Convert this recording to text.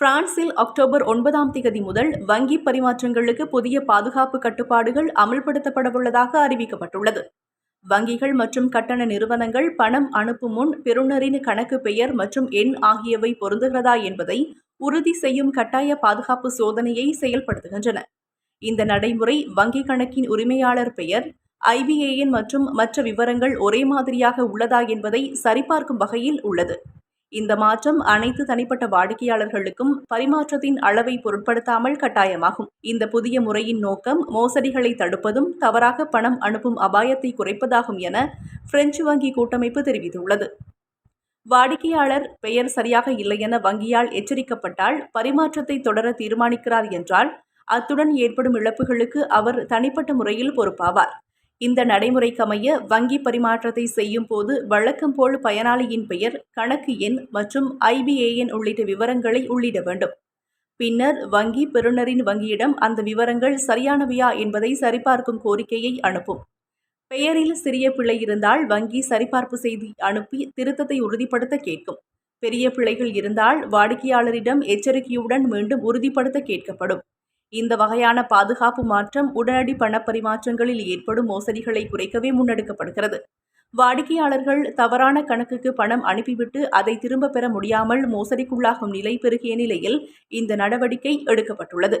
பிரான்சில் அக்டோபர் ஒன்பதாம் தேதி முதல் வங்கி பரிமாற்றங்களுக்கு புதிய பாதுகாப்பு கட்டுப்பாடுகள் அமல்படுத்தப்படவுள்ளதாக அறிவிக்கப்பட்டுள்ளது. வங்கிகள் மற்றும் கட்டண நிறுவனங்கள் பணம் அனுப்பும் முன் பெறுநரின் கணக்கு பெயர் மற்றும் எண் ஆகியவை பொருந்துகிறதா என்பதை உறுதி செய்யும் கட்டாய பாதுகாப்பு சோதனையை செயல்படுத்துகின்றன. இந்த நடைமுறை வங்கிக் கணக்கின் உரிமையாளர் பெயர் ஐபிஏஎன் மற்றும் மற்ற விவரங்கள் ஒரே மாதிரியாக உள்ளதா என்பதை சரிபார்க்கும் வகையில் உள்ளது. இந்த மாற்றம் அனைத்து தனிப்பட்ட வாடிக்கையாளர்களுக்கும் பரிமாற்றத்தின் அளவை பொருட்படுத்தாமல் கட்டாயமாகும். இந்த புதிய முறையின் நோக்கம் மோசடிகளை தடுப்பதும் தவறாக பணம் அனுப்பும் அபாயத்தை குறைப்பதாகும் என பிரெஞ்சு வங்கி கூட்டமைப்பு தெரிவித்துள்ளது. வாடிக்கையாளர் பெயர் சரியாக இல்லை என வங்கியால் எச்சரிக்கப்பட்டால் பரிமாற்றத்தை தொடர தீர்மானிக்கிறார் என்றால் அத்துடன் ஏற்படும் இழப்புகளுக்கு அவர் தனிப்பட்ட முறையில் பொறுப்பாவார். இந்த நடைமுறைக்கமைய வங்கி பரிமாற்றத்தை செய்யும் போது வழக்கம் போல் பயனாளியின் பெயர் கணக்கு எண் மற்றும் ஐபிஏஎன் உள்ளிட்ட விவரங்களை உள்ளிட வேண்டும். பின்னர் வங்கி பெறுநரின் வங்கியிடம் அந்த விவரங்கள் சரியானவையா என்பதை சரிபார்க்கும் கோரிக்கையை அனுப்பும். பெயரில் சிறிய பிழை இருந்தால் வங்கி சரிபார்ப்பு செய்தி அனுப்பி திருத்தத்தை உறுதிப்படுத்த கேட்கும். பெரிய பிழைகள் இருந்தால் வாடிக்கையாளரிடம் எச்சரிக்கையுடன் மீண்டும் உறுதிப்படுத்த கேட்கப்படும். இந்த வகையான பாதுகாப்பு மாற்றம் உடனடி பணப்பரிமாற்றங்களில் ஏற்படும் மோசடிகளை குறைக்கவே முன்னெடுக்கப்படுகிறது. வாடிக்கையாளர்கள் தவறான கணக்குக்கு பணம் அனுப்பிவிட்டு அதை திரும்ப பெற முடியாமல் மோசடிக்குள்ளாகும் நிலை பெருகிய நிலையில் இந்த நடவடிக்கை எடுக்கப்பட்டுள்ளது.